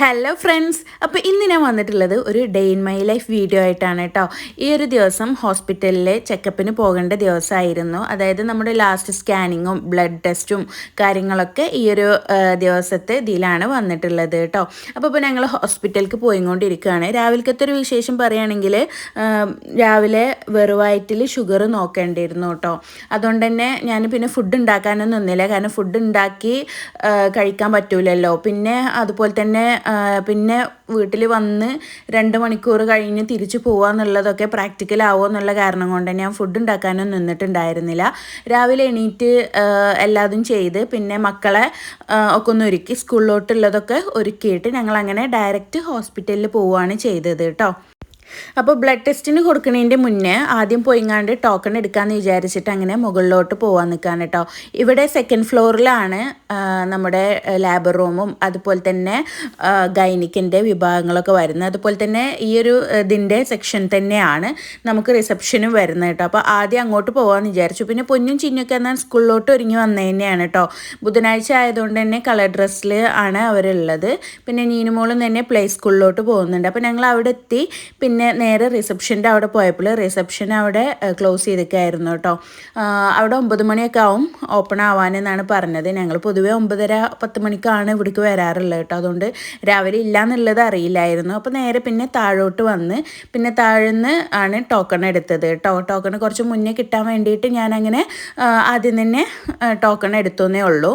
Hello friends അപ്പോൾ ഇന്ന് ഞാൻ വന്നിട്ടുള്ളത് ഒരു day in my life video ആയിട്ടാണ് കേട്ടോ ഈ ഒരു ദിവസം ഹോസ്പിറ്റലിലെ ചെക്കപ്പിന് പോകേണ്ട ദിവസമായിരുന്നു അതായത് നമ്മുടെ ലാസ്റ്റ് സ്കാനിങ്ങും ബ്ലഡ് ടെസ്റ്റും കാര്യങ്ങളൊക്കെ ഈ ഒരു ദിവസത്തെ ഇതിലാണ് വന്നിട്ടുള്ളത് കേട്ടോ അപ്പോൾ ഇപ്പോൾ ഞങ്ങൾ ഹോസ്പിറ്റലിലേക്ക് പോയിക്കൊണ്ടിരിക്കുകയാണ്. രാവിലത്തെ ഒരു വിശേഷം പറയുകയാണെങ്കിൽ രാവിലെ വെറുവായിട്ടിൽ ഷുഗർ നോക്കേണ്ടിയിരുന്നു കേട്ടോ അതുകൊണ്ട് തന്നെ ഞാൻ പിന്നെ ഫുഡ് ഉണ്ടാക്കാനൊന്നും നിന്നില്ല. കാരണം ഫുഡ് ഉണ്ടാക്കി കഴിക്കാൻ പറ്റൂലല്ലോ. പിന്നെ അതുപോലെ തന്നെ പിന്നെ വീട്ടിൽ വന്ന് രണ്ട് മണിക്കൂർ കഴിഞ്ഞ് തിരിച്ചു പോകുക എന്നുള്ളതൊക്കെ പ്രാക്ടിക്കൽ ആവുമോ എന്നുള്ള കാരണം കൊണ്ട് ഞാൻ ഫുഡ് ഉണ്ടാക്കാനൊന്നും നിന്നിട്ടുണ്ടായിരുന്നില്ല. രാവിലെ എണീറ്റ് എല്ലാതും ചെയ്ത് പിന്നെ മക്കളെ ഒക്കെ ഒന്ന് ഒരുക്കി സ്കൂളിലോട്ടുള്ളതൊക്കെ ഒരുക്കിയിട്ട് ഞങ്ങൾ അങ്ങനെ ഡയറക്റ്റ് ഹോസ്പിറ്റലിൽ പോവുകയാണ് ചെയ്തത് കേട്ടോ അപ്പോൾ ബ്ലഡ് ടെസ്റ്റിന് കൊടുക്കുന്നതിന്റെ മുന്നേ ആദ്യം പോയിങ്ങാണ്ട് ടോക്കൺ എടുക്കാമെന്ന് വിചാരിച്ചിട്ട് അങ്ങനെ മുകളിലോട്ട് പോകാൻ നിൽക്കാൻ കേട്ടോ ഇവിടെ സെക്കൻഡ് ഫ്ലോറിലാണ് നമ്മുടെ ലാബ് റൂമും അതുപോലെ തന്നെ ഗൈനിക്കിന്റെ വിഭാഗങ്ങളൊക്കെ വരുന്നത്. അതുപോലെ തന്നെ ഈ ഒരു ഇതിന്റെ സെക്ഷൻ തന്നെയാണ് നമുക്ക് റിസപ്ഷനും വരുന്നത് കേട്ടോ അപ്പോൾ ആദ്യം അങ്ങോട്ട് പോകാമെന്ന് വിചാരിച്ചു. പിന്നെ പൊന്നും ചിന്നൊക്കെ എന്നാൽ സ്കൂളിലോട്ട് ഒരുങ്ങി വന്നു തന്നെയാണ് കേട്ടോ ബുധനാഴ്ച ആയതുകൊണ്ട് തന്നെ കളർ ഡ്രസ്സിൽ ആണ് അവരുള്ളത്. പിന്നെ നീനുമോളും തന്നെ പ്ലേ സ്കൂളിലോട്ട് പോകുന്നുണ്ട്. അപ്പോൾ ഞങ്ങൾ അവിടെ എത്തി. പിന്നെ നേരെ റിസപ്ഷന്റെ അവിടെ പോയപ്പോൾ റിസപ്ഷൻ അവിടെ ക്ലോസ് ചെയ്തൊക്കെയായിരുന്നു കേട്ടോ. അവിടെ ഒമ്പത് മണിയൊക്കെ ആവും ഓപ്പൺ ആവാനെന്നാണ് പറഞ്ഞത്. ഞങ്ങൾ പൊതുവേ ഒമ്പതര പത്ത് മണിക്കാണ് ഇവിടേക്ക് വരാറുള്ളത് കേട്ടോ. അതുകൊണ്ട് രാവിലെ ഇല്ല എന്നുള്ളത് അറിയില്ലായിരുന്നു. അപ്പോൾ നേരെ പിന്നെ താഴോട്ട് വന്ന് പിന്നെ താഴ്ന്ന് ആണ് ടോക്കൺ എടുത്തത് കേട്ടോ. ടോക്കൺ കുറച്ച് മുന്നേ കിട്ടാൻ വേണ്ടിയിട്ട് ഞാനങ്ങനെ ആദ്യം തന്നെ ടോക്കൺ എടുത്തേ ഉള്ളൂ.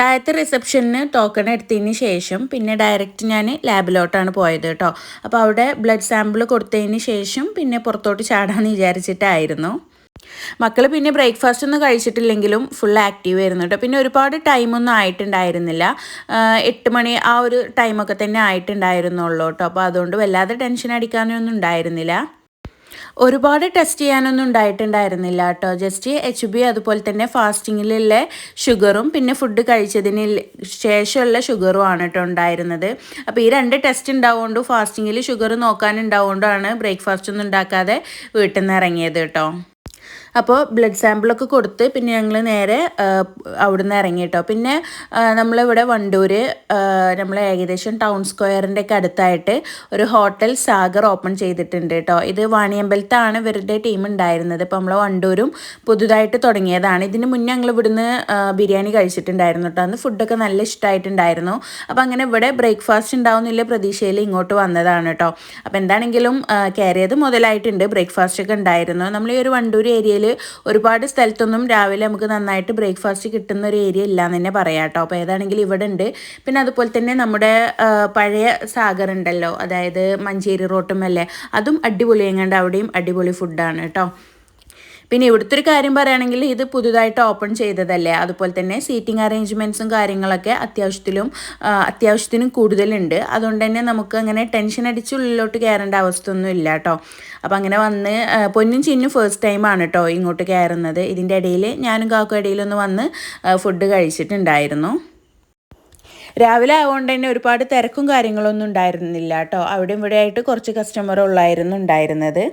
താഴത്തെ റിസപ്ഷനിന് ടോക്കൺ എടുത്തതിന് ശേഷം പിന്നെ ഡയറക്റ്റ് ഞാൻ ലാബിലോട്ടാണ് പോയത് കേട്ടോ. അപ്പോൾ അവിടെ ബ്ലഡ് സാമ്പിൾ കൊടുത്തതിന് ശേഷം പിന്നെ പുറത്തോട്ട് ചാടാമെന്ന് വിചാരിച്ചിട്ടായിരുന്നു. മക്കൾ പിന്നെ ബ്രേക്ക്ഫാസ്റ്റ് ഒന്നും കഴിച്ചിട്ടില്ലെങ്കിലും ഫുൾ ആക്റ്റീവ് ആയിരുന്നു കേട്ടോ. പിന്നെ ഒരുപാട് ടൈമൊന്നും ആയിട്ടുണ്ടായിരുന്നില്ല. എട്ട് മണി ആ ഒരു ടൈമൊക്കെ തന്നെ ആയിട്ടുണ്ടായിരുന്നുള്ളൂ കേട്ടോ. അപ്പോൾ അതുകൊണ്ട് വല്ലാതെ ടെൻഷൻ അടിക്കാനൊന്നും ഉണ്ടായിരുന്നില്ല. ഒരുപാട് ടെസ്റ്റ് ചെയ്യാനൊന്നും ഉണ്ടായിട്ടുണ്ടായിരുന്നില്ല കേട്ടോ. ജസ്റ്റ് എച്ച് ബി അതുപോലെ തന്നെ ഫാസ്റ്റിങ്ങിലുള്ള ഷുഗറും പിന്നെ ഫുഡ് കഴിച്ചതിന് ശേഷമുള്ള ഷുഗറും ആണ് കേട്ടോ ഉണ്ടായിരുന്നത്. അപ്പോൾ ഈ രണ്ട് ടെസ്റ്റ് ഉണ്ടാവുകൊണ്ട് ഫാസ്റ്റിങ്ങിൽ ഷുഗർ നോക്കാനുണ്ടാവുകൊണ്ടാണ് ബ്രേക്ക്ഫാസ്റ്റ് ഒന്നും ഉണ്ടാക്കാതെ വീട്ടിൽ നിന്ന് ഇറങ്ങിയത് കേട്ടോ. അപ്പോൾ ബ്ലഡ് സാമ്പിളൊക്കെ കൊടുത്ത് പിന്നെ ഞങ്ങൾ നേരെ അവിടുന്ന് ഇറങ്ങി കേട്ടോ പിന്നെ നമ്മളിവിടെ വണ്ടൂർ നമ്മൾ ഏകദേശം ടൗൺ സ്ക്വയറിന്റെ ഒക്കെ അടുത്തായിട്ട് ഒരു ഹോട്ടൽ സാഗർ ഓപ്പൺ ചെയ്തിട്ടുണ്ട് കേട്ടോ ഇത് വാണിയമ്പലത്താണ് ഇവരുടെ ടീം ഉണ്ടായിരുന്നത്. ഇപ്പോൾ നമ്മൾ വണ്ടൂരും പുതുതായിട്ട് തുടങ്ങിയതാണ്. ഇതിന് മുന്നേ ഞങ്ങൾ ഇവിടുന്ന് ബിരിയാണി കഴിച്ചിട്ടുണ്ടായിരുന്നു കേട്ടോ അന്ന് ഫുഡൊക്കെ നല്ല ഇഷ്ടമായിട്ടുണ്ടായിരുന്നു അപ്പോൾ അങ്ങനെ ഇവിടെ ബ്രേക്ക്ഫാസ്റ്റ് ഉണ്ടാവുന്നില്ല പ്രതീക്ഷയിൽ ഇങ്ങോട്ട് വന്നതാണ് കേട്ടോ അപ്പോൾ എന്താണെങ്കിലും കയറിയത് മുതലായിട്ടുണ്ട്. ബ്രേക്ക്ഫാസ്റ്റ് ഒക്കെ ഉണ്ടായിരുന്നു. നമ്മൾ ഈ ഒരു വണ്ടൂർ ഏരിയയിൽ ഒരുപാട് സ്ഥലത്തൊന്നും രാവിലെ നമുക്ക് നന്നായിട്ട് ബ്രേക്ക്ഫാസ്റ്റ് കിട്ടുന്ന ഒരു ഏരിയ ഇല്ലാന്ന് തന്നെ പറയാം കേട്ടോ അപ്പോൾ ഏതാണെങ്കിലും ഇവിടെ ഉണ്ട്. പിന്നെ അതുപോലെ തന്നെ നമ്മുടെ പഴയ സാഗർ ഉണ്ടല്ലോ. അതായത് മഞ്ചേരി റോട്ടും അല്ലേ? അതും അടിപൊളി എങ്ങാണ്ട് അവിടെയും അടിപൊളി ഫുഡാണ് കേട്ടോ പിന്നെ ഇവിടുത്തെ ഒരു കാര്യം പറയുകയാണെങ്കിൽ ഇത് പുതുതായിട്ട് ഓപ്പൺ ചെയ്തതല്ലേ? അതുപോലെ തന്നെ സീറ്റിംഗ് അറേഞ്ച്മെന്റ്സും കാര്യങ്ങളൊക്കെ അത്യാവശ്യത്തിലും അത്യാവശ്യത്തിനും കൂടുതലുണ്ട്. അതുകൊണ്ട് തന്നെ നമുക്ക് അങ്ങനെ ടെൻഷൻ അടിച്ച് ഉള്ളിലോട്ട് കയറേണ്ട അവസ്ഥ ഒന്നും ഇല്ല കേട്ടോ. അപ്പം അങ്ങനെ വന്ന് പൊന്നും ചിന്നും ഫസ്റ്റ് ടൈമാണ് കേട്ടോ ഇങ്ങോട്ട് കയറുന്നത്. ഇതിന്റെ ഇടയിൽ ഞാനും കാക്കും ഇടയിലൊന്ന് വന്ന് ഫുഡ് കഴിച്ചിട്ടുണ്ടായിരുന്നു. രാവിലെ ആയതുകൊണ്ട് തന്നെ ഒരുപാട് തിരക്കും കാര്യങ്ങളൊന്നും ഉണ്ടായിരുന്നില്ല കേട്ടോ. അവിടെ ഇവിടെ ആയിട്ട് കുറച്ച് കസ്റ്റമർ ഉള്ളായിരുന്നു ഉണ്ടായിരുന്നത്.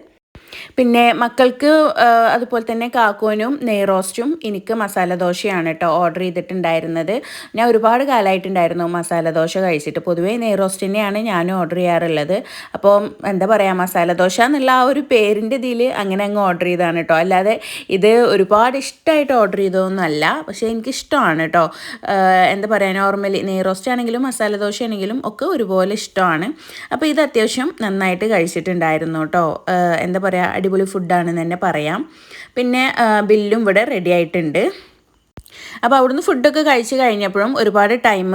പിന്നെ മക്കൾക്ക് അതുപോലെ തന്നെ കാക്കോനും നെയ്റോസ്റ്റും എനിക്ക് മസാല ദോശയാണ് കേട്ടോ ഓർഡർ ചെയ്തിട്ടുണ്ടായിരുന്നത്. ഞാൻ ഒരുപാട് കാലമായിട്ടുണ്ടായിരുന്നു മസാല ദോശ കഴിച്ചിട്ട്. പൊതുവേ നെയ്റോസ്റ്റിനെയാണ് ഞാൻ ഓർഡർ ചെയ്യാറുള്ളത്. അപ്പോൾ എന്താ പറയുക മസാല ദോശ എന്നുള്ള ആ ഒരു പേരിന്റെ ഇതിൽ അങ്ങനെ അങ്ങ് ഓർഡർ ചെയ്തതാണ് കേട്ടോ. അല്ലാതെ ഇത് ഒരുപാട് ഇഷ്ടമായിട്ട് ഓർഡർ ചെയ്തതൊന്നുമല്ല. പക്ഷേ എനിക്കിഷ്ടമാണ് കേട്ടോ. എന്താ പറയുക നോർമലി നെയ്റോസ്റ്റ് ആണെങ്കിലും മസാല ദോശ ആണെങ്കിലും ഒക്കെ ഒരുപോലെ ഇഷ്ടമാണ്. അപ്പോൾ ഇത് അത്യാവശ്യം നന്നായിട്ട് കഴിച്ചിട്ടുണ്ടായിരുന്നു കേട്ടോ. എന്താ പറയുക അടിപൊളി ഫുഡാണെന്ന് തന്നെ പറയാം. പിന്നെ ബില്ലും ഇവിടെ റെഡി ആയിട്ടുണ്ട്. അപ്പോൾ അവിടുന്ന് ഫുഡൊക്കെ കഴിച്ച് കഴിഞ്ഞപ്പോഴും ഒരുപാട് ടൈം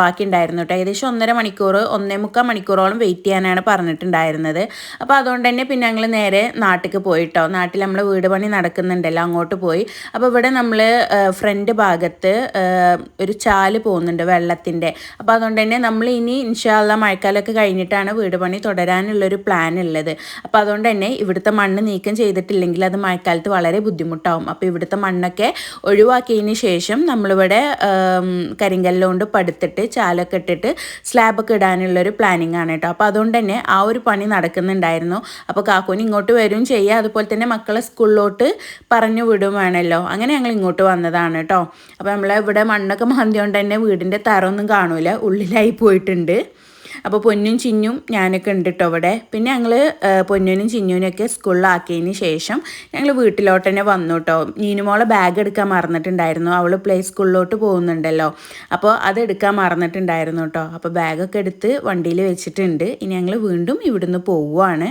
ബാക്കി ഉണ്ടായിരുന്നു കേട്ടോ ഏകദേശം ഒന്നര മണിക്കൂർ ഒന്നേ മുക്കാൽ മണിക്കൂറോളം വെയിറ്റ് ചെയ്യാനാണ് പറഞ്ഞിട്ടുണ്ടായിരുന്നത്. അപ്പോൾ അതുകൊണ്ട് തന്നെ പിന്നെ ഞങ്ങൾ നേരെ നാട്ടിലേക്ക് പോയിട്ടോ നാട്ടിൽ നമ്മൾ വീട് പണി നടക്കുന്നുണ്ടല്ലോ അങ്ങോട്ട് പോയി. അപ്പോൾ ഇവിടെ നമ്മൾ ഫ്രണ്ട് ഭാഗത്ത് ഒരു ചാൽ പോകുന്നുണ്ട് വെള്ളത്തിന്റെ അപ്പോൾ അതുകൊണ്ട് തന്നെ നമ്മൾ ഇനി ഇൻഷാല്ല മഴക്കാലമൊക്കെ കഴിഞ്ഞിട്ടാണ് വീട് പണി തുടരാനുള്ളൊരു പ്ലാൻ ഉള്ളത്. അപ്പോൾ അതുകൊണ്ട് തന്നെ ഇവിടുത്തെ മണ്ണ് നീക്കം ചെയ്തിട്ടില്ലെങ്കിൽ അത് മഴക്കാലത്ത് വളരെ ബുദ്ധിമുട്ടാവും. അപ്പോൾ ഇവിടുത്തെ മണ്ണൊക്കെ ഒഴിവാക്കിയതിന് ശേഷം നമ്മളിവിടെ കരിങ്കല്ലുകൊണ്ട് പടുത്തിട്ട് ചാലൊക്കെ ഇട്ടിട്ട് സ്ലാബൊക്കെ ഇടാനുള്ളൊരു പ്ലാനിങ് ആണ് കേട്ടോ. അപ്പോൾ അതുകൊണ്ട് തന്നെ ആ ഒരു പണി നടക്കുന്നുണ്ടായിരുന്നു. അപ്പോൾ കാക്കൂന് ഇങ്ങോട്ട് വരും ചെയ്യുക അതുപോലെ തന്നെ മക്കളെ സ്കൂളിലോട്ട് പറഞ്ഞു വിടും വേണമല്ലോ അങ്ങനെ ഞങ്ങൾ ഇങ്ങോട്ട് വന്നതാണ് കേട്ടോ. അപ്പോൾ നമ്മളെ ഇവിടെ മണ്ണൊക്കെ മാന്തിയോണ്ട് തന്നെ വീടിന്റെ തറൊന്നും കാണൂല. ഉള്ളിലായി പോയിട്ടുണ്ട്. അപ്പോൾ പൊന്നും ചിന്നും ഞാനൊക്കെ ഉണ്ട് കേട്ടോ അവിടെ പിന്നെ ഞങ്ങൾ പൊന്നിനും ചിന്നുവിനൊക്കെ സ്കൂളിലാക്കിയതിന് ശേഷം ഞങ്ങൾ വീട്ടിലോട്ട് തന്നെ വന്നു കേട്ടോ നീനുമോളെ ബാഗ് എടുക്കാൻ മറന്നിട്ടുണ്ടായിരുന്നു. അവൾ പ്ലേ സ്കൂളിലോട്ട് പോകുന്നുണ്ടല്ലോ. അപ്പോൾ അത് എടുക്കാൻ മറന്നിട്ടുണ്ടായിരുന്നു കേട്ടോ അപ്പോൾ ബാഗൊക്കെ എടുത്ത് വണ്ടിയിൽ വെച്ചിട്ടുണ്ട്. ഇനി ഞങ്ങൾ വീണ്ടും ഇവിടുന്ന് പോവുകയാണ്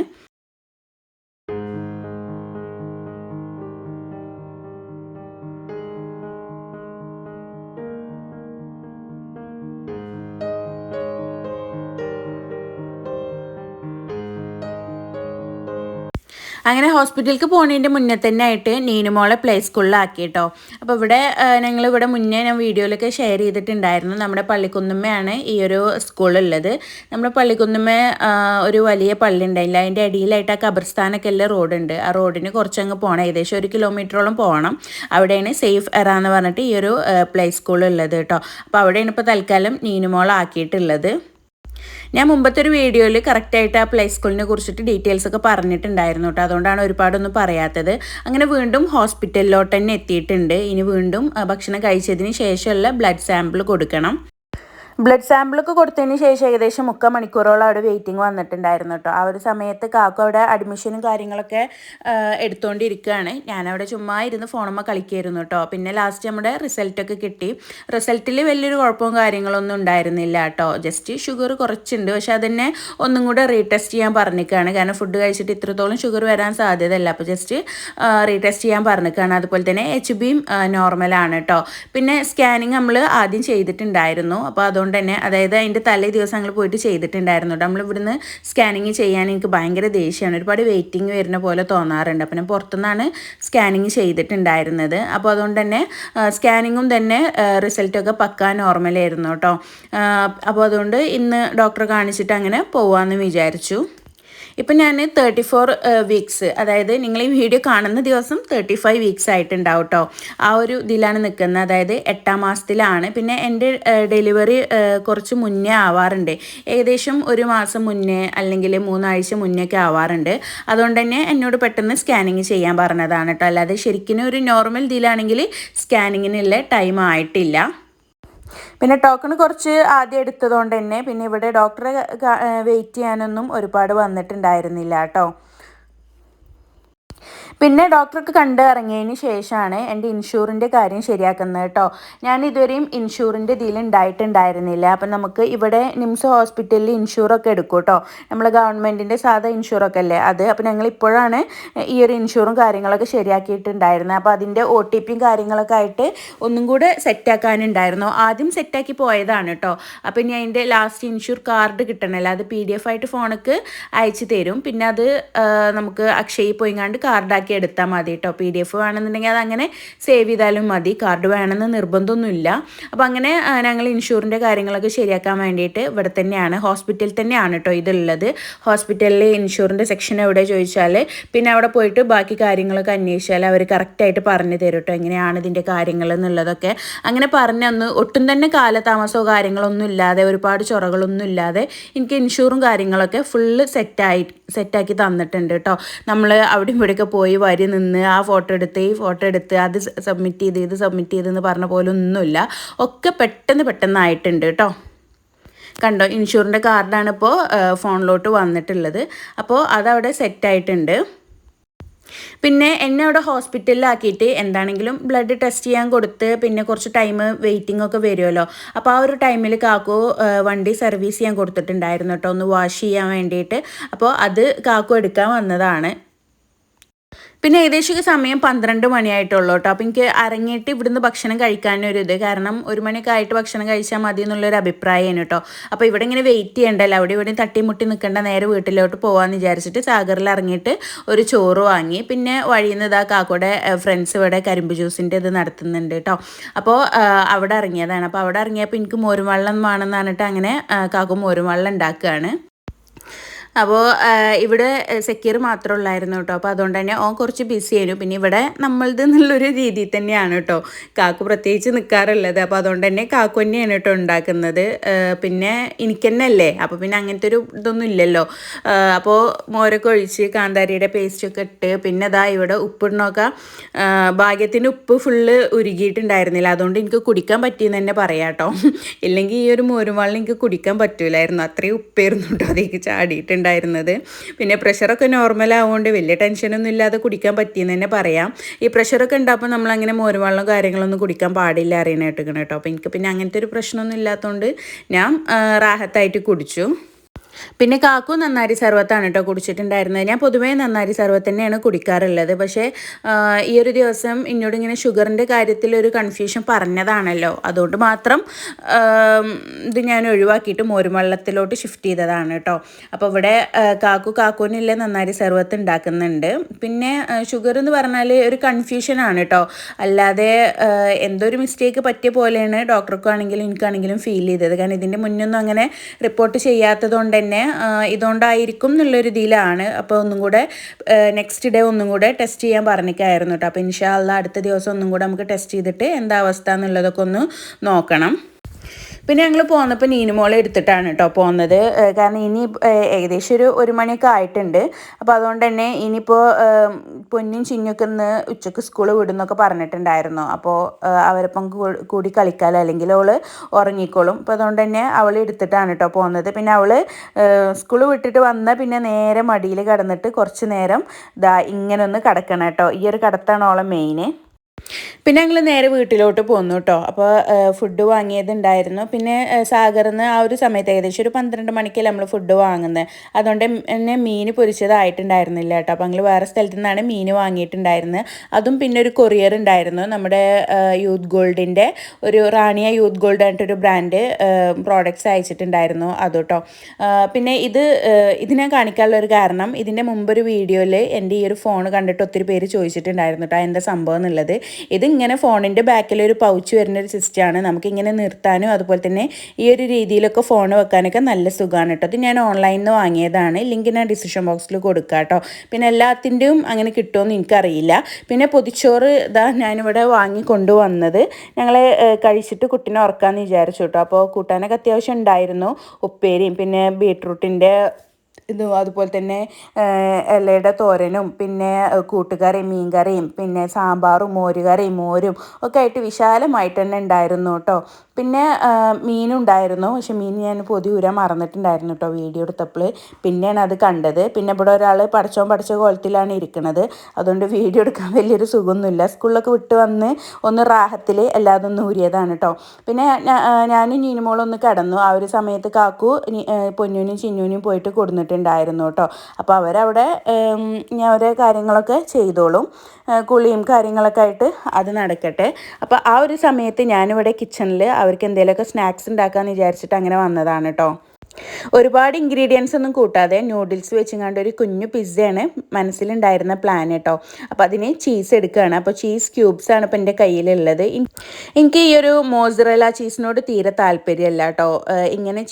അങ്ങനെ ഹോസ്പിറ്റലിലേക്ക് പോകുന്നതിന്റെ മുന്നേ തന്നെ ആയിട്ട് നീനുമോളെ പ്ലേ സ്കൂളിലാക്കി കേട്ടോ അപ്പോൾ ഇവിടെ ഞങ്ങൾ ഇവിടെ മുന്നേ ഞാൻ വീഡിയോയിലൊക്കെ ഷെയർ ചെയ്തിട്ടുണ്ടായിരുന്നു. നമ്മുടെ പള്ളിക്കുന്നുമ്മയാണ് ഈ ഒരു സ്കൂളുള്ളത് നമ്മുടെ പള്ളിക്കുന്നുമ്മ ഒരു വലിയ പള്ളി ഉണ്ടായില്ല. അതിന്റെ അടിയിലായിട്ട് ആ കബർസ്ഥാനൊക്കെ ഉള്ള റോഡുണ്ട് ആ റോഡിന് കുറച്ചങ്ങ് പോകണം ഏകദേശം ഒരു കിലോമീറ്ററോളം പോകണം അവിടെയാണ് സേഫ് എറ എന്ന് പറഞ്ഞിട്ട് ഈ ഒരു പ്ലേ സ്കൂൾ ഉള്ളത് കേട്ടോ. അപ്പോൾ അവിടെയാണ് ഇപ്പോൾ തൽക്കാലം നീനുമോളാക്കിയിട്ടുള്ളത് ഞാൻ മുമ്പത്തെ ഒരു വീഡിയോയിൽ കറക്റ്റായിട്ട് ആ പ്ലേ സ്കൂളിനെ കുറിച്ചിട്ട് ഡീറ്റെയിൽസ് ഒക്കെ പറഞ്ഞിട്ടുണ്ടായിരുന്നു കേട്ടോ അതുകൊണ്ടാണ് ഒരുപാടൊന്നും പറയാത്തത്. അങ്ങനെ വീണ്ടും ഹോസ്പിറ്റലിലോട്ട് തന്നെ എത്തിയിട്ടുണ്ട്. ഇനി വീണ്ടും ഭക്ഷണം കഴിച്ചതിന് ശേഷമുള്ള ബ്ലഡ് സാമ്പിൾ കൊടുക്കണം. ബ്ലഡ് സാമ്പിളൊക്കെ കൊടുത്തതിന് ശേഷം ഏകദേശം മുക്കാൽ മണിക്കൂറോളം അവിടെ വെയിറ്റിംഗ് വന്നിട്ടുണ്ടായിരുന്നു കേട്ടോ. ആ ഒരു സമയത്ത് കാക്കു അവിടെ അഡ്മിഷനും കാര്യങ്ങളൊക്കെ എടുത്തുകൊണ്ടിരിക്കുകയാണ് ഞാനവിടെ ചുമ്മാ ഇരുന്ന് ഫോണുമ്മ കളിക്കായിരുന്നു കേട്ടോ. പിന്നെ ലാസ്റ്റ് നമ്മുടെ റിസൾട്ടൊക്കെ കിട്ടി. റിസൾട്ടിൽ വലിയൊരു കുഴപ്പവും കാര്യങ്ങളൊന്നും ഉണ്ടായിരുന്നില്ല കേട്ടോ. ജസ്റ്റ് ഷുഗർ കുറച്ചുണ്ട്. പക്ഷെ അതന്നെ ഒന്നും കൂടെ റീടെസ്റ്റ് ചെയ്യാൻ പറഞ്ഞിരിക്കുകയാണ് കാരണം ഫുഡ് കഴിച്ചിട്ട് ഇത്രത്തോളം ഷുഗർ വരാൻ സാധ്യതയല്ല. അപ്പോൾ ജസ്റ്റ് റീടെസ്റ്റ് ചെയ്യാൻ പറഞ്ഞിരിക്കുകയാണ് അതുപോലെ തന്നെ എച്ച് ബിയും നോർമലാണ് കേട്ടോ. പിന്നെ സ്കാനിങ് നമ്മൾ ആദ്യം ചെയ്തിട്ടുണ്ടായിരുന്നു. അപ്പോൾ അതുകൊണ്ട് അതുകൊണ്ട് തന്നെ അതായത് അതിന്റെ തലേ ദിവസം ഞങ്ങൾ പോയിട്ട് ചെയ്തിട്ടുണ്ടായിരുന്നു നമ്മൾ ഇവിടുന്ന് സ്കാനിങ് ചെയ്യാൻ എനിക്ക് ഭയങ്കര ദേഷ്യമാണ് ഒരുപാട് വെയിറ്റിംഗ് വരുന്ന പോലെ തോന്നാറുണ്ട്. അപ്പം ഞാൻ പുറത്തുനിന്നാണ് സ്കാനിങ് ചെയ്തിട്ടുണ്ടായിരുന്നത്. അപ്പോൾ അതുകൊണ്ട് തന്നെ സ്കാനിങ്ങും തന്നെ റിസൾട്ടൊക്കെ പക്കാൻ നോർമലായിരുന്നു കേട്ടോ അപ്പോൾ അതുകൊണ്ട് ഇന്ന് ഡോക്ടറെ കാണിച്ചിട്ട് അങ്ങനെ പോവാമെന്ന് വിചാരിച്ചു. ഇപ്പം ഞാൻ തേർട്ടി ഫോർ വീക്സ് അതായത് നിങ്ങൾ ഈ വീഡിയോ കാണുന്ന ദിവസം തേർട്ടി ഫൈവ് വീക്സ് ആയിട്ടുണ്ടാവും കേട്ടോ ആ ഒരു ഇതിലാണ് നിൽക്കുന്നത്. അതായത് എട്ടാം മാസത്തിലാണ്. പിന്നെ എന്റെ ഡെലിവറി കുറച്ച് മുന്നേ ആവാറുണ്ട്. ഏകദേശം ഒരു മാസം മുന്നേ അല്ലെങ്കിൽ മൂന്നാഴ്ച മുന്നേ ഒക്കെ ആവാറുണ്ട്. അതുകൊണ്ട് തന്നെ എന്നോട് പെട്ടെന്ന് സ്കാനിങ് ചെയ്യാൻ പറഞ്ഞതാണ് കേട്ടോ അല്ലാതെ ശരിക്കും ഒരു നോർമൽ ഇതിലാണെങ്കിൽ സ്കാനിങ്ങിനുള്ള ടൈം ആയിട്ടില്ല. പിന്നെ ടോക്കൺ കുറച്ച് ആദ്യം എടുത്തതുകൊണ്ട് തന്നെ പിന്നെ ഇവിടെ ഡോക്ടറെ വെയിറ്റ് ചെയ്യാനൊന്നും ഒരുപാട് വന്നിട്ടുണ്ടായിരുന്നില്ല കേട്ടോ. പിന്നെ ഡോക്ടർക്ക് കണ്ട് ഇറങ്ങിയതിന് ശേഷമാണ് എന്റെ ഇൻഷൂറിന്റെ കാര്യം ശരിയാക്കുന്നത് കേട്ടോ. ഞാൻ ഇതുവരെയും ഇൻഷൂറിന്റെ ഇതിൽ ഉണ്ടായിട്ടുണ്ടായിരുന്നില്ല. അപ്പം നമുക്ക് ഇവിടെ നിംസ് ഹോസ്പിറ്റലിൽ ഇൻഷൂറൊക്കെ എടുക്കും കേട്ടോ. നമ്മൾ ഗവൺമെന്റിന്റെ സാധാ ഇൻഷൂറൊക്കെ അല്ലേ? അത് അപ്പം ഞങ്ങൾ ഇപ്പോഴാണ് ഈ ഒരു ഇൻഷൂറും കാര്യങ്ങളൊക്കെ ശരിയാക്കിയിട്ടുണ്ടായിരുന്നത്. അപ്പോൾ അതിന്റെ ഒ ടി പിയും കാര്യങ്ങളൊക്കെ ആയിട്ട് ഒന്നും കൂടെ സെറ്റാക്കാനുണ്ടായിരുന്നു. ആദ്യം സെറ്റാക്കി പോയതാണ് കേട്ടോ. അപ്പം ഇനി അതിന്റെ ലാസ്റ്റ് ഇൻഷൂർ കാർഡ് കിട്ടണമല്ലോ അത് പി ഡി എഫ് ആയിട്ട് ഫോണിക്ക് അയച്ചു തരും. പിന്നെ അത് നമുക്ക് അക്ഷയ് പോയിങ്ങാണ്ട് കാർഡാക്കി ആക്കി എടുത്താൽ മതി കേട്ടോ പി ഡി എഫ് വേണമെന്നുണ്ടെങ്കിൽ അതങ്ങനെ സേവ് ചെയ്താലും മതി. കാർഡ് വേണമെന്ന് നിർബന്ധമൊന്നുമില്ല. അപ്പോൾ അങ്ങനെ ഞങ്ങൾ ഇൻഷുറിന്റെ കാര്യങ്ങളൊക്കെ ശരിയാക്കാൻ വേണ്ടിയിട്ട് ഇവിടെ തന്നെയാണ് ഹോസ്പിറ്റലിൽ തന്നെയാണ് കേട്ടോ ഇതുള്ളത്. ഹോസ്പിറ്റലിൽ ഇൻഷുറിന്റെ സെക്ഷൻ എവിടെ ചോദിച്ചാൽ പിന്നെ അവിടെ പോയിട്ട് ബാക്കി കാര്യങ്ങളൊക്കെ അന്വേഷിച്ചാൽ അവർ കറക്റ്റായിട്ട് പറഞ്ഞു തരും കേട്ടോ എങ്ങനെയാണ് ഇതിന്റെ കാര്യങ്ങൾ എന്നുള്ളതൊക്കെ. അങ്ങനെ പറഞ്ഞൊന്ന് ഒട്ടും തന്നെ കാലതാമസമോ കാര്യങ്ങളൊന്നും ഇല്ലാതെ ഒരുപാട് ചൊറകളൊന്നും ഇല്ലാതെ എനിക്ക് ഇൻഷൂറും കാര്യങ്ങളൊക്കെ ഫുള്ള് സെറ്റായി സെറ്റാക്കി തന്നിട്ടുണ്ട് കേട്ടോ നമ്മൾ അവിടെ ഇവിടെയൊക്കെ പോയി വരി നിന്ന് ആ ഫോട്ടോ എടുത്ത് ഈ ഫോട്ടോ എടുത്ത് അത് സബ്മിറ്റ് ചെയ്ത് ഇത് സബ്മിറ്റ് ചെയ്തെന്ന് പറഞ്ഞ പോലെ ഒന്നുമില്ല. ഒക്കെ പെട്ടെന്ന് പെട്ടെന്നായിട്ടുണ്ട് കേട്ടോ. കണ്ടോ ഇൻഷുറിന്റെ കാർഡാണ് ഇപ്പോൾ ഫോണിലോട്ട് വന്നിട്ടുള്ളത്. അപ്പോൾ അതവിടെ സെറ്റായിട്ടുണ്ട് പിന്നെ എന്നെ അവിടെ ഹോസ്പിറ്റലിലാക്കിയിട്ട് എന്താണെങ്കിലും ബ്ലഡ് ടെസ്റ്റ് ചെയ്യാൻ കൊടുത്ത് പിന്നെ കുറച്ച് ടൈം വെയിറ്റിംഗ് ഒക്കെ വരുമല്ലോ. അപ്പോൾ ആ ഒരു ടൈമിൽ കാക്കു വണ്ടി സർവീസ് ചെയ്യാൻ കൊടുത്തിട്ടുണ്ടായിരുന്നു കേട്ടോ ഒന്ന് വാഷ് ചെയ്യാൻ വേണ്ടിയിട്ട്. അപ്പോൾ അത് കാക്കു എടുക്കാൻ വന്നതാണ്. പിന്നെ ഏകദേശം സമയം പന്ത്രണ്ട് മണിയായിട്ടുള്ളൂ കേട്ടോ. അപ്പം എനിക്ക് അരങ്ങിയിട്ട് ഇവിടുന്ന് ഭക്ഷണം കഴിക്കാനൊരു ഇത്. കാരണം ഒരു മണിയൊക്കെ ആയിട്ട് ഭക്ഷണം കഴിച്ചാൽ മതി എന്നുള്ളൊരു അഭിപ്രായമാണ് കേട്ടോ. അപ്പോൾ ഇവിടെ ഇങ്ങനെ വെയിറ്റ് ചെയ്യണ്ടല്ലോ. അവിടെ ഇവിടെ തട്ടിമുട്ടി നിൽക്കേണ്ട നേരെ വീട്ടിലോട്ട് പോകാമെന്ന് വിചാരിച്ചിട്ട് സാഗറിൽ ഇറങ്ങിയിട്ട് ഒരു ചോറ് വാങ്ങി. പിന്നെ വഴിയിൽ നിന്ന് ഇതാ കാക്കോടെ ഫ്രണ്ട്സ് ഇവിടെ കരിമ്പ് ജ്യൂസിന്റെ ഇത് നടത്തുന്നുണ്ട് കേട്ടോ. അപ്പോൾ അവിടെ ഇറങ്ങിയതാണ്. അപ്പോൾ അവിടെ ഇറങ്ങിയപ്പോൾ എനിക്ക് മോരും വെള്ളം വേണമെന്ന് പറഞ്ഞിട്ട് അങ്ങനെ കാക്കു മോരും വെള്ളം ഉണ്ടാക്കുകയാണ്. അപ്പോൾ ഇവിടെ സെക്യൂർ മാത്രമേ ഉള്ളായിരുന്നു കേട്ടോ. അപ്പോൾ അതുകൊണ്ട് തന്നെ ഓൻ കുറച്ച് ബിസി ആയിരുന്നു. പിന്നെ ഇവിടെ നമ്മളത് എന്നുള്ളൊരു രീതിയിൽ തന്നെയാണ് കേട്ടോ. കാക്കു പ്രത്യേകിച്ച് നിൽക്കാറുള്ളത് അപ്പോൾ അതുകൊണ്ട് തന്നെ കാക്കു തന്നെയാണ് കേട്ടോ ഉണ്ടാക്കുന്നത്. പിന്നെ എനിക്ക് തന്നെ അല്ലേ? അപ്പോൾ പിന്നെ അങ്ങനത്തെ ഒരു ഇതൊന്നും ഇല്ലല്ലോ. അപ്പോൾ മോരൊക്കെ ഒഴിച്ച് കാന്താരിയുടെ പേസ്റ്റൊക്കെ ഇട്ട് പിന്നെ അതാ ഇവിടെ ഉപ്പിടണമൊക്കെ ഭാഗ്യത്തിന്റെ ഉപ്പ് ഫുള്ള് ഉരുകിയിട്ടുണ്ടായിരുന്നില്ല. അതുകൊണ്ട് എനിക്ക് കുടിക്കാൻ പറ്റിയെന്ന് തന്നെ പറയാം കേട്ടോ. ഇല്ലെങ്കിൽ ഈ ഒരു മോരുമാളിൽ എനിക്ക് കുടിക്കാൻ പറ്റൂലായിരുന്നു. അത്രയും ഉപ്പായിരുന്നു കേട്ടോ. അതേക്ക് ചാടിയിട്ടുണ്ടായിരുന്നത് പിന്നെ പ്രഷറൊക്കെ നോർമൽ ആവുകൊണ്ട് വലിയ ടെൻഷനൊന്നും ഇല്ലാതെ കുടിക്കാൻ പറ്റിയെന്ന് തന്നെ പറയാം. ഈ പ്രഷറൊക്കെ ഉണ്ടാകുമ്പോൾ നമ്മളങ്ങനെ മോരുവെള്ളം കാര്യങ്ങളൊന്നും കുടിക്കാൻ പാടില്ല അറിയണ കേട്ടോ. അപ്പോൾ എനിക്ക് പിന്നെ അങ്ങനത്തെ ഒരു പ്രശ്നമൊന്നും ഇല്ലാത്തതുകൊണ്ട് ഞാൻ റാഹത്തായിട്ട് കുടിച്ചു. പിന്നെ കാക്കു നന്നാരി സർവത്താണ് കേട്ടോ കുടിച്ചിട്ടുണ്ടായിരുന്നത്. ഞാൻ പൊതുവേ നന്നാരി സർവത്ത് തന്നെയാണ് കുടിക്കാറുള്ളത്. പക്ഷേ ഈ ഒരു ദിവസം എന്നോട് ഇങ്ങനെ ഷുഗറിന്റെ കാര്യത്തിൽ ഒരു കൺഫ്യൂഷൻ പറഞ്ഞതാണല്ലോ. അതുകൊണ്ട് മാത്രം ഇത് ഞാൻ ഒഴിവാക്കിയിട്ട് മോരുവെള്ളത്തിലോട്ട് ഷിഫ്റ്റ് ചെയ്തതാണ് കേട്ടോ അപ്പോൾ ഇവിടെ കാക്കു കാക്കുവിനില്ല നന്നാരി സർവത്ത് ഉണ്ടാക്കുന്നുണ്ട്. പിന്നെ ഷുഗർ എന്ന് പറഞ്ഞാൽ ഒരു കൺഫ്യൂഷനാണ് കേട്ടോ അല്ലാതെ എന്തോ ഒരു മിസ്റ്റേക്ക് പറ്റിയ പോലെയാണ് ഡോക്ടർക്കാണെങ്കിലും എനിക്കാണെങ്കിലും ഫീൽ ചെയ്തത്. കാരണം ഇതിന്റെ മുന്നൊന്നും അങ്ങനെ റിപ്പോർട്ട് ചെയ്യാത്തത് കൊണ്ട് തന്നെ ഇതുകൊണ്ടായിരിക്കും എന്നുള്ളൊരു ഇതിലാണ്. അപ്പോൾ ഒന്നും കൂടെ നെക്സ്റ്റ് ഡേ ഒന്നും കൂടെ ടെസ്റ്റ് ചെയ്യാൻ പറഞ്ഞിട്ടായിരുന്നു കേട്ടോ അപ്പോൾ ഇൻഷാല്ല അടുത്ത ദിവസം ഒന്നും കൂടെ നമുക്ക് ടെസ്റ്റ് ചെയ്തിട്ട് എന്താ അവസ്ഥ എന്നുള്ളതൊക്കെ ഒന്ന് നോക്കണം. പിന്നെ ഞങ്ങൾ പോന്നപ്പോൾ നീനുമോളെ എടുത്തിട്ടാണ് കേട്ടോ പോകുന്നത് കാരണം ഇനി ഏകദേശം ഒരു ഒരു മണിയൊക്കെ ആയിട്ടുണ്ട്. അപ്പോൾ അതുകൊണ്ട് തന്നെ ഇനിയിപ്പോൾ പൊന്നും ചിഞ്ഞൊക്കെ ഇന്ന് ഉച്ചയ്ക്ക് സ്കൂൾ വിടുന്നൊക്കെ പറഞ്ഞിട്ടുണ്ടായിരുന്നു. അപ്പോൾ അവരപ്പം കൂടി കളിക്കാലോ അല്ലെങ്കിൽ അവൾ ഉറങ്ങിക്കോളും. അപ്പോൾ അതുകൊണ്ട് തന്നെ അവൾ എടുത്തിട്ടാണ് കേട്ടോ പോകുന്നത് പിന്നെ അവൾ സ്കൂൾ വിട്ടിട്ട് വന്ന പിന്നെ നേരെ മടിയിൽ കിടന്നിട്ട് കുറച്ച് നേരം ഇതാ ഇങ്ങനെ ഒന്ന് കിടക്കണം കേട്ടോ ഈ ഒരു കിടത്താണ് അവളെ മെയിന്. പിന്നെ ഞങ്ങൾ നേരെ വീട്ടിലോട്ട് പോന്നു കേട്ടോ അപ്പോൾ ഫുഡ് വാങ്ങിയതുണ്ടായിരുന്നു. പിന്നെ സാഗറിന്ന് ആ ഒരു സമയത്ത് ഏകദേശം ഒരു പന്ത്രണ്ട് മണിക്കല്ലേ നമ്മൾ ഫുഡ് വാങ്ങുന്നത് അതുകൊണ്ട് തന്നെ മീൻ പൊരിച്ചതായിട്ടുണ്ടായിരുന്നില്ല കേട്ടോ അപ്പോൾ ഞങ്ങൾ വേറെ സ്ഥലത്തു നിന്നാണ് മീൻ വാങ്ങിയിട്ടുണ്ടായിരുന്നത് അതും പിന്നെ ഒരു കൊറിയർ ഉണ്ടായിരുന്നു. നമ്മുടെ യൂത്ത് ഗോൾഡിന്റെ ഒരു റാണിയ യൂത്ത് ഗോൾഡ് ആയിട്ടൊരു ബ്രാൻഡ് പ്രോഡക്റ്റ്സ് അയച്ചിട്ടുണ്ടായിരുന്നു അത് കേട്ടോ പിന്നെ ഇത് ഇതിനെ കാണിക്കാനുള്ള ഒരു കാരണം ഇതിന്റെ മുമ്പൊരു വീഡിയോയിൽ എന്റെ ഈ ഒരു ഫോൺ കണ്ടിട്ട് ഒത്തിരി പേര് ചോദിച്ചിട്ടുണ്ടായിരുന്നു കേട്ടോ എന്താ സംഭവം എന്നുള്ളത്. ഇതിങ്ങനെ ഫോണിന്റെ ബാക്കിൽ ഒരു പൗച്ച് വരുന്ന ഒരു സിസ്റ്റമാണ്. നമുക്കിങ്ങനെ നിർത്താനും അതുപോലെ തന്നെ ഈ ഒരു രീതിയിലൊക്കെ ഫോൺ വെക്കാനൊക്കെ നല്ല സുഖമാണ് കേട്ടോ. ഇത് ഞാൻ ഓൺലൈനിൽ നിന്ന് വാങ്ങിയതാണ്. ലിങ്ക് ഞാൻ ഡിസിഷൻ ബോക്സിൽ കൊടുക്കാം കേട്ടോ. പിന്നെ എല്ലാത്തിന്റെയും അങ്ങനെ കിട്ടുമെന്ന് എനിക്കറിയില്ല. പിന്നെ പൊതിച്ചോറ് ഇതാ ഞാനിവിടെ വാങ്ങി കൊണ്ടുവന്നത്. ഞങ്ങൾ കഴിച്ചിട്ട് കുട്ടീനെ ഉറക്കാമെന്ന് വിചാരിച്ചു കേട്ടോ. അപ്പോൾ കൂട്ടാനൊക്കെ അത്യാവശ്യം ഉണ്ടായിരുന്നു ഉപ്പേരിയും. പിന്നെ ബീട്രൂട്ടിന്റെ ഇത് അതുപോലെ തന്നെ ഇലയുടെ തോരനും പിന്നെ കൂട്ടുകറിയും മീൻകറിയും പിന്നെ സാമ്പാറും മോരുകറിയും മോരും ഒക്കെ ആയിട്ട് വിശാലമായിട്ട് തന്നെ ഉണ്ടായിരുന്നു കേട്ടോ. പിന്നെ മീനുണ്ടായിരുന്നു. പക്ഷെ മീൻ ഞാൻ പൊതി ഊരാൻ മറന്നിട്ടുണ്ടായിരുന്നു കേട്ടോ വീഡിയോ എടുത്തപ്പോൾ. പിന്നെയാണ് അത് കണ്ടത്. പിന്നെ ഇവിടെ ഒരാൾ പഠിച്ചോ പഠിച്ച കോലത്തിലാണ് ഇരിക്കുന്നത് അതുകൊണ്ട് വീഡിയോ എടുക്കാൻ വലിയൊരു സുഖമൊന്നുമില്ല. സ്കൂളിലൊക്കെ വിട്ട് വന്ന് ഒന്ന് റാഹത്തിൽ അല്ലാതെ ഒന്ന് ഊരിയതാണ് കേട്ടോ പിന്നെ ഞാനും നീനുമോളൊന്ന് കടന്നു. ആ ഒരു സമയത്ത് കാക്കു പൊന്നൂനും ചിന്നൂനും പോയിട്ട് കൊടുത്തിട്ടുണ്ടായിരുന്നു കേട്ടോ അപ്പോൾ അവരവിടെ ഞാൻ ഓരോ കാര്യങ്ങളൊക്കെ ചെയ്തോളും. കുളിയും കാര്യങ്ങളൊക്കെ ആയിട്ട് അത് നടക്കട്ടെ. അപ്പോൾ ആ ഒരു സമയത്ത് ഞാനിവിടെ കിച്ചണിൽ അവർക്ക് എന്തെങ്കിലുമൊക്കെ സ്നാക്സ് ഉണ്ടാക്കാമെന്ന് വിചാരിച്ചിട്ട് അങ്ങനെ വന്നതാണ് കേട്ടോ ഒരുപാട് ഇൻഗ്രീഡിയൻസ് ഒന്നും കൂട്ടാതെ നൂഡിൽസ് വെച്ചുകൊണ്ട് ഒരു കുഞ്ഞു പിസ്സയാണ് മനസ്സിലുണ്ടായിരുന്ന പ്ലാൻ കേട്ടോ അപ്പോൾ അതിന് ചീസ് എടുക്കുകയാണ് അപ്പോൾ ചീസ് ക്യൂബ്സ് ആണ് ഇപ്പോൾ എന്റെ കയ്യിലുള്ളത്. എനിക്ക് ഈ ഒരു മോസറല ചീസിനോട് തീരെ താല്പര്യമല്ല കേട്ടോ ഇങ്ങനെ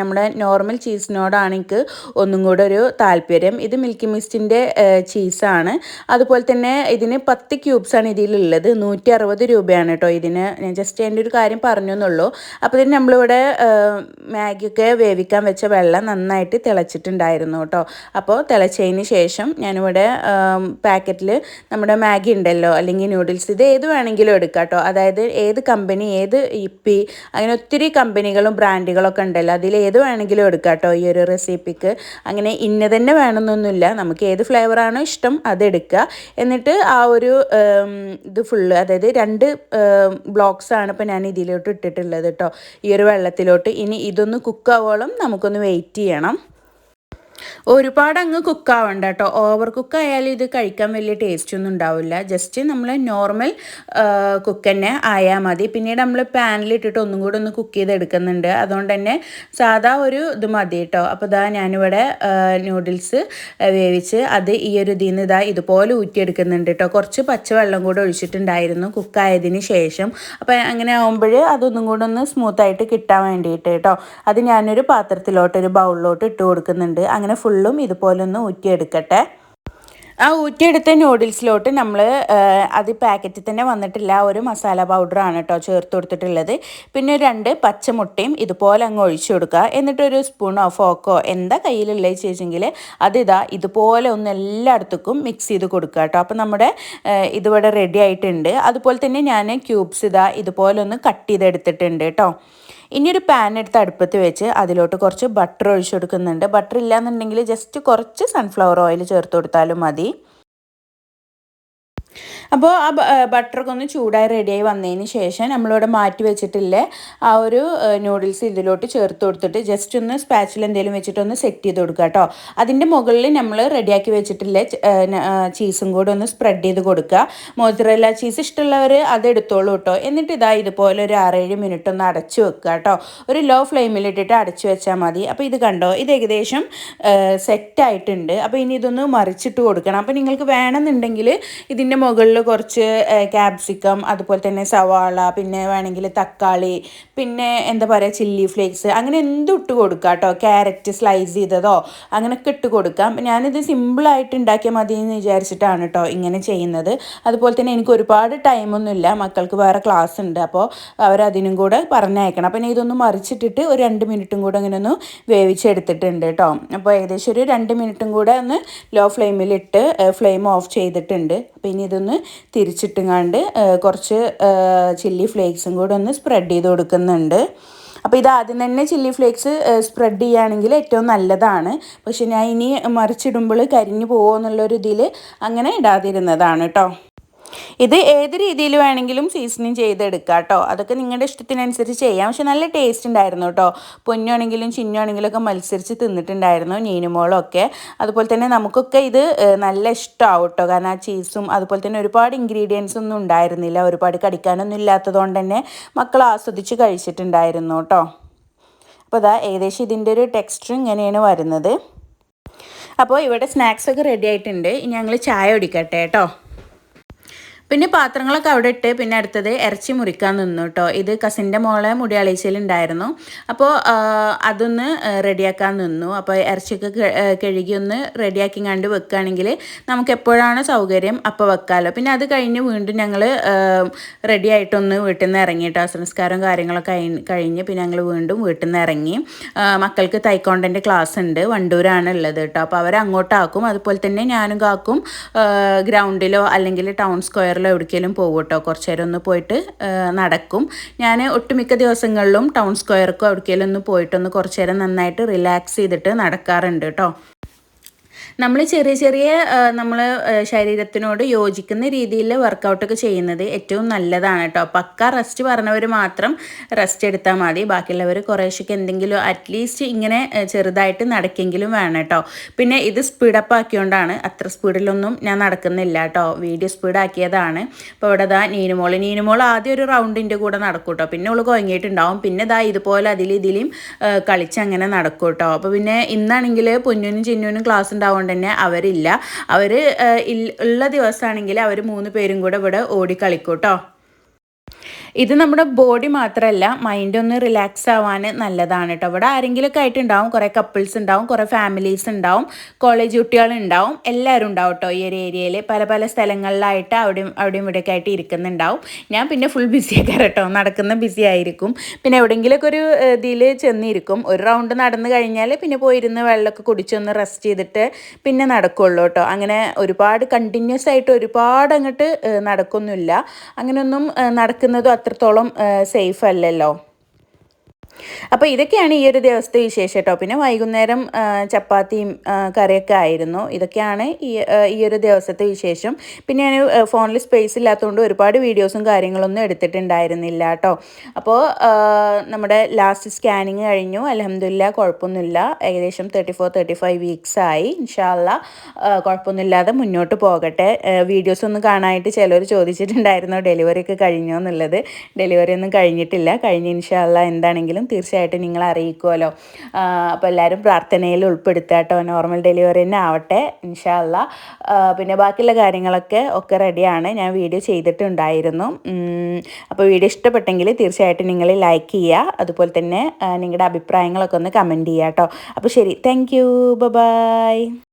നമ്മുടെ നോർമൽ ചീസിനോടാണ് എനിക്ക് ഒന്നും കൂടെ ഒരു താല്പര്യം. ഇത് മിൽക്കി മിസ്റ്റിന്റെ ചീസാണ് അതുപോലെ തന്നെ ഇതിന് പത്ത് ക്യൂബ്സാണ് ഇതിലുള്ളത്. നൂറ്റി അറുപത് രൂപയാണ് കേട്ടോ ഇതിന്. ഞാൻ ജസ്റ്റ് എന്റെ ഒരു കാര്യം പറഞ്ഞു എന്നുള്ളൂ അപ്പോൾ ഇതിന് നമ്മളിവിടെ മാഗിയൊക്കെ വേവിക്കാൻ വെച്ച വെള്ളം നന്നായിട്ട് തിളച്ചിട്ടുണ്ടായിരുന്നു കേട്ടോ. അപ്പോൾ തിളച്ചതിന് ശേഷം ഞാനിവിടെ പാക്കറ്റിൽ നമ്മുടെ മാഗി ഉണ്ടല്ലോ അല്ലെങ്കിൽ നൂഡിൽസ് ഇത് ഏത് വേണമെങ്കിലും എടുക്കാം കേട്ടോ. അതായത് ഏത് കമ്പനി ഏത് ഇപ്പി അങ്ങനെ ഒത്തിരി കമ്പനികളും ബ്രാൻഡുകളൊക്കെ ഉണ്ടല്ലോ. അതിൽ ഏത് വേണമെങ്കിലും എടുക്കാം കേട്ടോ ഈ ഒരു റെസിപ്പിക്ക് അങ്ങനെ ഇന്ന തന്നെ വേണമെന്നൊന്നുമില്ല. നമുക്ക് ഏത് ഫ്ലേവറാണോ ഇഷ്ടം അതെടുക്കുക എന്നിട്ട് ആ ഒരു ഇത് ഫുള്ള് അതായത് രണ്ട് ബ്ലോക്സാണ് ഇപ്പോൾ ഞാൻ ഇതിലോട്ട് ഇട്ടിട്ടുള്ളത് കേട്ടോ. ഈ ഒരു വെള്ളത്തിലോട്ട്. ഇനി ഇതൊന്ന് കുക്ക് കുക്കാവോളം നമുക്കൊന്ന് വെയിറ്റ് ചെയ്യണം. ഒരുപാട് അങ്ങ് കുക്കാവണ്ട കേട്ടോ ഓവർ കുക്കായാലും ഇത് കഴിക്കാൻ വലിയ ടേസ്റ്റ് ഒന്നും ഉണ്ടാവില്ല. ജസ്റ്റ് നമ്മൾ നോർമൽ കുക്ക് തന്നെ ആയാൽ മതി. പിന്നീട് നമ്മൾ പാനിലിട്ടിട്ട് ഒന്നും കൂടെ ഒന്ന് കുക്ക് ചെയ്തെടുക്കുന്നുണ്ട്. അതുകൊണ്ട് തന്നെ സാധാ ഒരു ഇത് മതി കേട്ടോ അപ്പോൾ ഇതാ ഞാനിവിടെ നൂഡിൽസ് വേവിച്ച് അത് ഈ ഒരു ഇതിൽ നിന്ന് ഇതാ ഇതുപോലെ ഊറ്റിയെടുക്കുന്നുണ്ട് കേട്ടോ കുറച്ച് പച്ചവെള്ളം കൂടെ ഒഴിച്ചിട്ടുണ്ടായിരുന്നു കുക്കായതിന് ശേഷം. അപ്പോൾ അങ്ങനെ ആകുമ്പോൾ അതൊന്നും കൂടെ ഒന്ന് സ്മൂത്തായിട്ട് കിട്ടാൻ വേണ്ടിയിട്ട് കേട്ടോ അത് ഞാനൊരു പാത്രത്തിലോട്ട് ഒരു ബൗളിലോട്ട് ഇട്ട് കൊടുക്കുന്നുണ്ട്. അങ്ങനെ ഫുള്ളും ഇതുപോലെ ഒന്ന് ഊറ്റിയെടുക്കട്ടെ. ആ ഊറ്റിയെടുത്ത നൂഡിൽസിലോട്ട് നമ്മൾ അത് പാക്കറ്റിൽ തന്നെ വന്നിട്ടില്ല. ഒരു മസാല പൗഡറാണ് കേട്ടോ ചേർത്ത് കൊടുത്തിട്ടുള്ളത്. പിന്നെ രണ്ട് പച്ചമുട്ടയും ഇതുപോലെ അങ്ങ് ഒഴിച്ചു കൊടുക്കുക. എന്നിട്ടൊരു സ്പൂണോ ഫോക്കോ എന്താ കയ്യിലുള്ളത് ചോദിച്ചെങ്കിൽ അതിതാ ഇതുപോലെ ഒന്ന് എല്ലായിടത്തേക്കും മിക്സ് ചെയ്ത് കൊടുക്കുക കേട്ടോ അപ്പോൾ നമ്മുടെ ഇതിവിടെ റെഡി ആയിട്ടുണ്ട്. അതുപോലെ തന്നെ ഞാൻ ക്യൂബ്സ് ഇതാ ഇതുപോലെ ഒന്ന് കട്ട് ചെയ്തെടുത്തിട്ടുണ്ട് കേട്ടോ ഇനി ഒരു പാൻ എടുത്ത് അടുപ്പത്ത് വെച്ച് അതിലോട്ട് കുറച്ച് ബട്ടർ ഒഴിച്ചു കൊടുക്കുന്നുണ്ട്. ബട്ടർ ഇല്ലാന്നുണ്ടെങ്കിൽ ജസ്റ്റ് കുറച്ച് സൺഫ്ലവർ ഓയിൽ ചേർത്ത് കൊടുത്താലും മതി. അപ്പോൾ ആ ബട്ടറൊക്കെ ഒന്ന് ചൂടായി റെഡിയായി വന്നതിന് ശേഷം നമ്മളിവിടെ മാറ്റി വെച്ചിട്ടില്ലേ ആ ഒരു നൂഡിൽസ് ഇതിലോട്ട് ചേർത്ത് കൊടുത്തിട്ട് ജസ്റ്റ് ഒന്ന് സ്പാച്ചിൽ എന്തെങ്കിലും വെച്ചിട്ട് ഒന്ന് സെറ്റ് ചെയ്ത് കൊടുക്കുക കേട്ടോ അതിന്റെ മുകളിൽ നമ്മൾ റെഡിയാക്കി വെച്ചിട്ടില്ലേ ചീസും കൂടെ ഒന്ന് സ്പ്രെഡ് ചെയ്ത് കൊടുക്കുക മോസറല്ല ചീസ് ഇഷ്ടമുള്ളവർ അതെടുത്തോളൂ കേട്ടോ എന്നിട്ട് ഇതാ ഇതുപോലെ ഒരു ആറേഴ് മിനിറ്റ് ഒന്ന് അടച്ചു വെക്കുക കേട്ടോ ഒരു ലോ ഫ്ലെയിമിലിട്ടിട്ട് അടച്ചു വെച്ചാൽ മതി. അപ്പോൾ ഇത് കണ്ടോ ഇത് ഏകദേശം സെറ്റായിട്ടുണ്ട് അപ്പോൾ ഇനി ഇതൊന്ന് മറിച്ചിട്ട് കൊടുക്കണം. അപ്പോൾ നിങ്ങൾക്ക് വേണമെന്നുണ്ടെങ്കിൽ ഇതിന്റെ മുകളിൽ കുറച്ച് ക്യാപ്സിക്കം അതുപോലെ തന്നെ സവാള പിന്നെ വേണമെങ്കിൽ തക്കാളി പിന്നെ എന്താ പറയുക ചില്ലി ഫ്ലേക്സ് അങ്ങനെ എന്തും ഇട്ട് കൊടുക്കാം കേട്ടോ ക്യാരറ്റ് സ്ലൈസ് ചെയ്തതോ അങ്ങനെയൊക്കെ ഇട്ട് കൊടുക്കാം. ഞാനിത് സിമ്പിളായിട്ട് ഉണ്ടാക്കിയാൽ മതി എന്ന് വിചാരിച്ചിട്ടാണ് കേട്ടോ ഇങ്ങനെ ചെയ്യുന്നത്. അതുപോലെ തന്നെ എനിക്ക് ഒരുപാട് ടൈമൊന്നുമില്ല മക്കൾക്ക് വേറെ ക്ലാസ് ഉണ്ട്. അപ്പോൾ അവരതിനും കൂടെ പറഞ്ഞയക്കണം. അപ്പം ഇതൊന്ന് മറിച്ചിട്ടിട്ട് ഒരു രണ്ട് മിനിറ്റും കൂടെ ഇങ്ങനെ ഒന്ന് വേവിച്ചെടുത്തിട്ടുണ്ട് കേട്ടോ അപ്പോൾ ഏകദേശം ഒരു രണ്ട് മിനിറ്റും കൂടെ ഒന്ന് ലോ ഫ്ലെയിമിലിട്ട് ഫ്ലെയിം ഓഫ് ചെയ്തിട്ടുണ്ട്. അപ്പോൾ ഇനി ഇതൊന്ന് തിരിച്ചിട്ടുങ്ങാണ്ട് കുറച്ച് ചില്ലി ഫ്ലേക്സും കൂടെ ഒന്ന് സ്പ്രെഡ് ചെയ്ത് കൊടുക്കുന്നുണ്ട്. അപ്പോൾ ഇത് ആദ്യം തന്നെ ചില്ലി ഫ്ലേക്സ് സ്പ്രെഡ് ചെയ്യുകയാണെങ്കിൽ ഏറ്റവും നല്ലതാണ്. പക്ഷെ ഞാൻ ഇനി മറിച്ചിടുമ്പോൾ കരിഞ്ഞു പോകുമോ എന്നുള്ളൊരു ഇതിൽ അങ്ങനെ ഇടാതിരുന്നതാണ് കേട്ടോ ഇത് ഏത് രീതിയിൽ വേണമെങ്കിലും സീസണിങ് ചെയ്തെടുക്കാം കേട്ടോ. അതൊക്കെ നിങ്ങളുടെ ഇഷ്ടത്തിനനുസരിച്ച് ചെയ്യാം. പക്ഷെ നല്ല ടേസ്റ്റ് ഉണ്ടായിരുന്നു കേട്ടോ. പൊന്നാണെങ്കിലും ചിന്നാണെങ്കിലും ഒക്കെ മത്സരിച്ച് തിന്നിട്ടുണ്ടായിരുന്നു നീനുമോളും ഒക്കെ അതുപോലെ തന്നെ നമുക്കൊക്കെ ഇത് നല്ല ഇഷ്ടമാവും കേട്ടോ. കാരണം ആ ചീസും അതുപോലെ തന്നെ ഒരുപാട് ഇൻഗ്രീഡിയൻസ് ഒന്നും ഉണ്ടായിരുന്നില്ല. ഒരുപാട് കടിക്കാനൊന്നും ഇല്ലാത്തതുകൊണ്ട് തന്നെ മക്കൾ ആസ്വദിച്ച് കഴിച്ചിട്ടുണ്ടായിരുന്നു കേട്ടോ. അപ്പോൾ അതാ ഏകദേശം ഇതിന്റെ ഒരു ടെക്സ്റ്റർ ഇങ്ങനെയാണ് വരുന്നത്. അപ്പോൾ ഇവിടെ സ്നാക്സ് ഒക്കെ റെഡി ആയിട്ടുണ്ട്. ഇനി ഞങ്ങൾ ചായ കുടിക്കട്ടെ കേട്ടോ. പിന്നെ പാത്രങ്ങളൊക്കെ അവിടെ ഇട്ട് പിന്നെ അടുത്തത് ഇറച്ചി മുറിക്കാൻ നിന്നു കേട്ടോ. ഇത് കസിന്റെ മോളെ മുടി മുടിയാളീച്ചയിലുണ്ടായിരുന്നു അപ്പോൾ അതൊന്ന് റെഡിയാക്കാൻ നിന്നു. അപ്പോൾ ഇറച്ചിയൊക്കെ കഴുകി ഒന്ന് റെഡിയാക്കി കണ്ട് വെക്കുകയാണെങ്കിൽ നമുക്ക് എപ്പോഴാണ് സൗകര്യം അപ്പോൾ വെക്കാമല്ലോ പിന്നെ അത് കഴിഞ്ഞ് വീണ്ടും ഞങ്ങൾ റെഡി ആയിട്ടൊന്ന് വീട്ടിൽ നിന്ന് ഇറങ്ങി കേട്ടോ. സംസ്കാരം കാര്യങ്ങളൊക്കെ കഴിഞ്ഞ് പിന്നെ ഞങ്ങൾ വീണ്ടും വീട്ടിൽ നിന്ന് ഇറങ്ങി. മക്കൾക്ക് തൈക്കോണ്ടന്റെ ക്ലാസ് ഉണ്ട്. വണ്ടൂരാണ് ഉള്ളത് കേട്ടോ. അപ്പോൾ അവർ അങ്ങോട്ടാക്കും അതുപോലെ തന്നെ ഞാനും കാക്കും ഗ്രൗണ്ടിലോ അല്ലെങ്കിൽ ടൗൺ സ്ക്വയറിലോ സ്ക്വയറിലോ എവിടേക്കെങ്കിലും പോകും കേട്ടോ കുറച്ച് നേരം ഒന്ന് പോയിട്ട് നടക്കും. ഞാൻ ഒട്ടുമിക്ക ദിവസങ്ങളിലും ടൗൺ സ്ക്വയർക്കോ എവിടേക്കെങ്കിലും ഒന്ന് പോയിട്ടൊന്ന് കുറച്ച് നേരം നന്നായിട്ട് റിലാക്സ് ചെയ്തിട്ട് നടക്കാറുണ്ട് കേട്ടോ നമ്മൾ ചെറിയ ചെറിയ നമ്മൾ ശരീരത്തിനോട് യോജിക്കുന്ന രീതിയിൽ വർക്കൗട്ടൊക്കെ ചെയ്യുന്നത് ഏറ്റവും നല്ലതാണ് കേട്ടോ പക്ക റെസ്റ്റ് പറഞ്ഞവർ മാത്രം റെസ്റ്റ് എടുത്താൽ മതി. ബാക്കിയുള്ളവർ കുറേശ്ശൊക്കെ എന്തെങ്കിലും അറ്റ്ലീസ്റ്റ് ഇങ്ങനെ ചെറുതായിട്ട് നടക്കെങ്കിലും വേണം കേട്ടോ പിന്നെ ഇത് സ്പീഡപ്പ് ആക്കിയോണ്ടാണ് അത്ര സ്പീഡിലൊന്നും ഞാൻ നടക്കുന്നില്ല കേട്ടോ വീഡിയോ സ്പീഡാക്കിയതാണ് അപ്പോൾ ഇവിടെ ദാ നീനുമോൾ നീനുമോൾ ആദ്യം ഒരു റൗണ്ടിന്റെ കൂടെ നടക്കും കേട്ടോ പിന്നെ അവൾ കുഴങ്ങിയിട്ടുണ്ടാവും പിന്നെ ദാ ഇതുപോലെ അതിലും ഇതിലും കളിച്ചങ്ങനെ നടക്കും കേട്ടോ അപ്പോൾ പിന്നെ ഇന്നാണെങ്കിൽ പൊന്നിനും ചിന്നുവിനും ക്ലാസ് ഉണ്ടാവും കൊണ്ട് തന്നെ അവരില്ല. അവർ ഉള്ള ദിവസമാണെങ്കിൽ അവർ മൂന്ന് പേരും കൂടെ ഇവിടെ ഓടി കളിക്കൂട്ടോ ഇത് നമ്മുടെ ബോഡി മാത്രമല്ല മൈൻഡ് ഒന്ന് റിലാക്സ് ആവാൻ നല്ലതാണ് കേട്ടോ ഇവിടെ ആരെങ്കിലുമൊക്കെ ആയിട്ടുണ്ടാവും കുറേ കപ്പിൾസ് ഉണ്ടാവും കുറേ ഫാമിലീസ് ഉണ്ടാവും കോളേജ് കുട്ടികളുണ്ടാവും എല്ലാവരും ഉണ്ടാവും കേട്ടോ ഈ ഒരു ഏരിയയിൽ പല പല സ്ഥലങ്ങളിലായിട്ട് അവിടെയും അവിടെയും ഇവിടെയൊക്കെ ആയിട്ട് ഇരിക്കുന്നുണ്ടാവും. ഞാൻ പിന്നെ ഫുൾ ബിസി ആക്കാറ് കേട്ടോ നടക്കുന്ന ബിസി ആയിരിക്കും. പിന്നെ എവിടെയെങ്കിലുമൊക്കെ ഒരു ഇതിൽ ചെന്നിരിക്കും. ഒരു റൗണ്ട് നടന്നു കഴിഞ്ഞാൽ പിന്നെ പോയിരുന്ന് വെള്ളമൊക്കെ കുടിച്ചൊന്ന് റെസ്റ്റ് ചെയ്തിട്ട് പിന്നെ നടക്കുള്ളൂ കേട്ടോ അങ്ങനെ ഒരുപാട് കണ്ടിന്യൂസ് ആയിട്ട് ഒരുപാട് അങ്ങോട്ട് നടക്കൊന്നുമില്ല അങ്ങനെയൊന്നും നടക്കുന്നതും അത്രത്തോളം സേഫ് അല്ലല്ലോ? അപ്പോൾ ഇതൊക്കെയാണ് ഈ ഒരു ദിവസത്തെ വിശേഷം കേട്ടോ. പിന്നെ വൈകുന്നേരം ചപ്പാത്തിയും കറിയൊക്കെ ആയിരുന്നു. ഇതൊക്കെയാണ് ഈ ഈ ഒരു ദിവസത്തെ വിശേഷം. പിന്നെ ഞാൻ ഫോണിൽ സ്പേസ് ഇല്ലാത്തതുകൊണ്ട് ഒരുപാട് വീഡിയോസും കാര്യങ്ങളൊന്നും എടുത്തിട്ടുണ്ടായിരുന്നില്ല കേട്ടോ. അപ്പോൾ നമ്മുടെ ലാസ്റ്റ് സ്കാനിങ് കഴിഞ്ഞു. അലഹമില്ല കുഴപ്പമൊന്നുമില്ല. ഏകദേശം thirty four thirty five weeks ആയി ഇൻഷാല്ല കുഴപ്പമൊന്നുമില്ലാതെ മുന്നോട്ട് പോകട്ടെ. വീഡിയോസ് ഒന്നും കാണാനായിട്ട് ചിലർ ചോദിച്ചിട്ടുണ്ടായിരുന്നു ഡെലിവറി ഒക്കെ കഴിഞ്ഞോ? എന്നുള്ളത്. ഡെലിവറി ഒന്നും കഴിഞ്ഞിട്ടില്ല. കഴിഞ്ഞ് ഇൻഷാല്ല എന്താണെങ്കിലും എന്തായാലും തീർച്ചയായിട്ടും നിങ്ങൾ അറിയിക്കുമല്ലോ അപ്പോൾ എല്ലാവരും പ്രാർത്ഥനയിൽ ഉൾപ്പെടുത്തുക കേട്ടോ. നോർമൽ ഡെലിവറി തന്നെ ആവട്ടെ ഇൻഷാല്ല പിന്നെ ബാക്കിയുള്ള കാര്യങ്ങളൊക്കെ ഒക്കെ റെഡിയാണ് ഞാൻ വീഡിയോ ചെയ്തിട്ടുണ്ടായിരുന്നു. അപ്പോൾ വീഡിയോ ഇഷ്ടപ്പെട്ടെങ്കിൽ തീർച്ചയായിട്ടും നിങ്ങൾ ലൈക്ക് ചെയ്യുക. അതുപോലെ തന്നെ നിങ്ങളുടെ അഭിപ്രായങ്ങളൊക്കെ ഒന്ന് കമന്റ് ചെയ്യുക കേട്ടോ. അപ്പോൾ ശരി താങ്ക് യു ബൈ